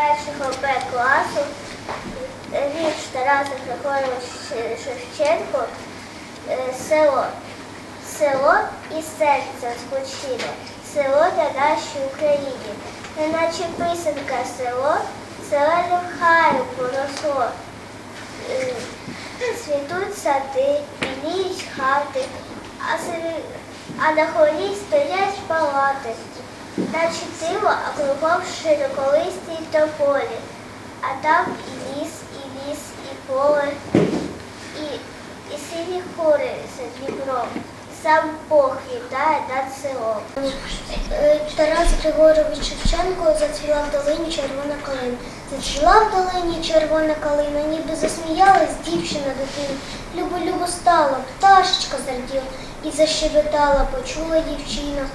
першого Б класу вірш Тараса Григоровича Шевченко е, село. Село і серце спочило, село для нашої України. Неначе писанка село, зеленим хаєм поросло. Е, Цвітуть сади, біліють хати, а, а на горі стоять палати. Наче диво, а кругом широколисті й тополі. А там і ліс, і ліс, і поле, і, і сині хори за Дніпром. Сам Бог вітає над селом. Е, Тарас Григорович Шевченко зацвіла в долині червона калина. Зацвіла в долині червона калина, ніби засміялась дівчина дитина. Любо-любо стала, пташечка зраділа і защебетала, почула дівчина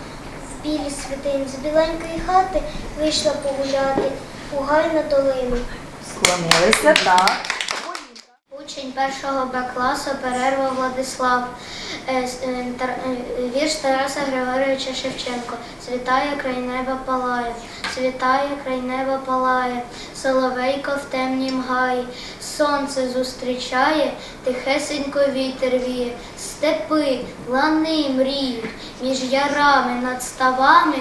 в білі світин. З біленької хати вийшла погуляти у гай долину. Склонилися, так. Учень першого Б класу перерва Владислав. Е, е, е, Вірш Тараса Григоровича Шевченко. Світає край неба палає, світає край неба палає, соловейко в темнім гаї, сонце зустрічає, тихесенько вітер віє, степи, лани мріють, між ярами над ставами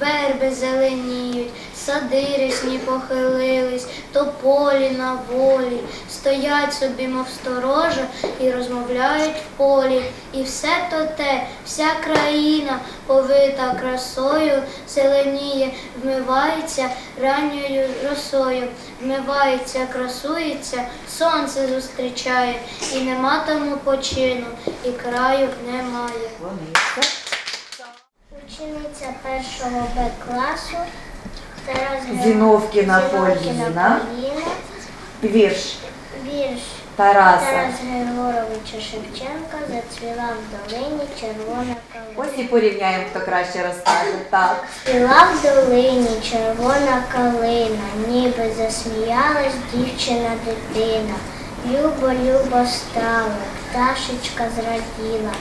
верби зеленіють, сади рясні похилились, тополі на волі, стоять собі, мов сторожа, і розмовляють в полі. І все то те, вся країна повита красою, зеленіє, вмивається ранньою росою, вмивається, красується, сонце зустрічає, і нема тому почину, і краю немає. Учениця першого Б класу Зіновкіна Поліна. Вірш Вірш Тараса. Тарас Григоровича Шевченка зацвіла в долині червона калина. Ось і порівняємо, хто краще розкаже. Так. Цвіла в долині червона калина, ніби засміялась дівчина дитина. Любо, любо стала, пташечка зраділа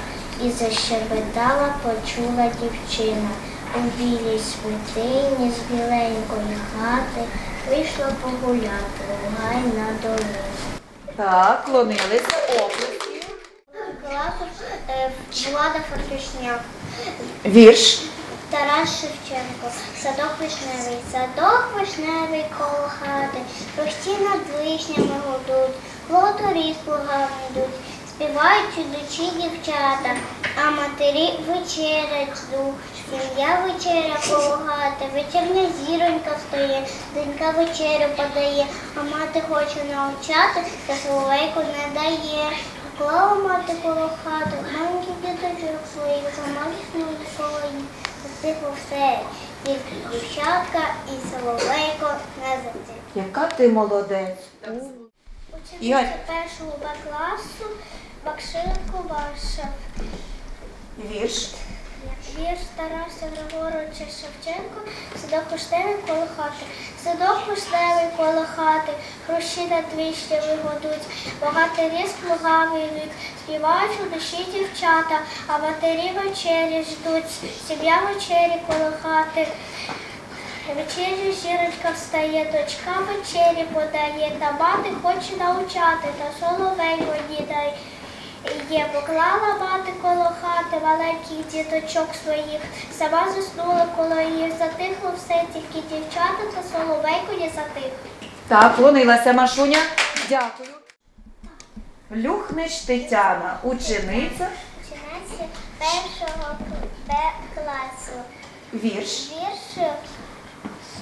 і защебетала, почула дівчина. У білій світині з біленької хати вийшла погуляти у гай на долину. Так, клонилися. Оплески. Класу е, Влада Фортушняк. Вірш. Тарас Шевченко, садок вишневий, садок вишневий коло хати, рості над вишнями гудуть, лоторі з плугами йдуть, співають ідучі дівчата, а матері вечерять ждуть. Сім'я вечеря коло хати, вечірня зіронька встає, донька вечерю подає, а мати хоче навчати, та соловейку не дає. Поклала мати коло хати, маленький діточок своїх, сама ліснули колоні. Засипав все, тільки дівчатка і соловейко не затих. Яка ти молодець. Учениця першого класу Бакшиленко Ваша. Вірш. Вірш Тараса Григоровича Шевченко, садок вишневий коло хати. Садок вишневий коло хати, хрущі над вишнями годуть, богатирі з плугами йдуть, співають у душі дівчата, а матері вечері ждуть, сім'я вечері коло хати. Вечерю зірочка встає, дочка вечері подає, та мати хоче навчати, та соловей воді дає. Є, поклала мати коло хати маленьких діточок своїх, сама заснула коло їх, затихло все, тільки дівчата та соловейко не затих. Так, клонилася Машуня. Дякую. Люхнич Тетяна, учениця. Починається першого Б класу. Вірш Вірш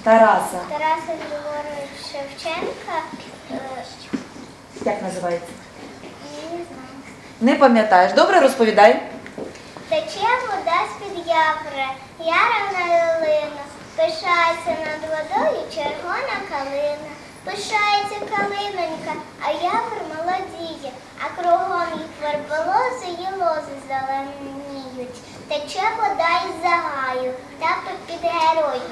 Тараса. Тараса Григоровича Шевченка. е, Як називається? Не пам'ятаєш. Добре розповідай. Тече вода з-під яври, яра на долину, пишається над водою червона калина. Пишається калинонька, а явр молодіє, а кругом їх верболози і лози зеленіють. Тече вода із загаю, та під герою.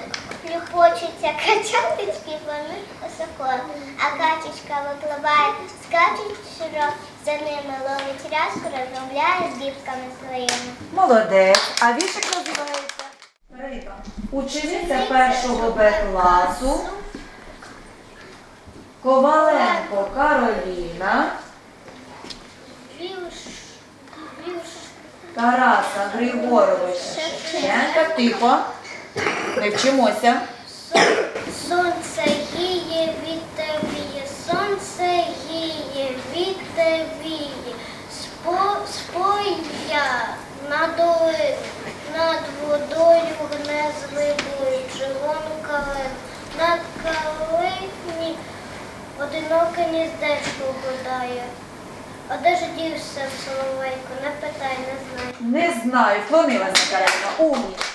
Люпочуться качаточки, плануть високо, а качечка випливає, скачуть широко, за ними ловить рязку, розмовляє з дівками своїми. Молодець. А віршик називається? Риба. Учениця першого Б класу. Коваленко Кароліна, Тараса Григоровича Шевченка. Тихо. Ми вчимося. Сонце гіє, вітер віє, сонце гіє, вітер віє, спо, споя над, над водою гне звибує, червону калину. На калитні одиноке гніздечко гадає. А де ж дівся соловейко? Не питай, не знаю. Не знаю, вклонилася Кароліна. Умнічка.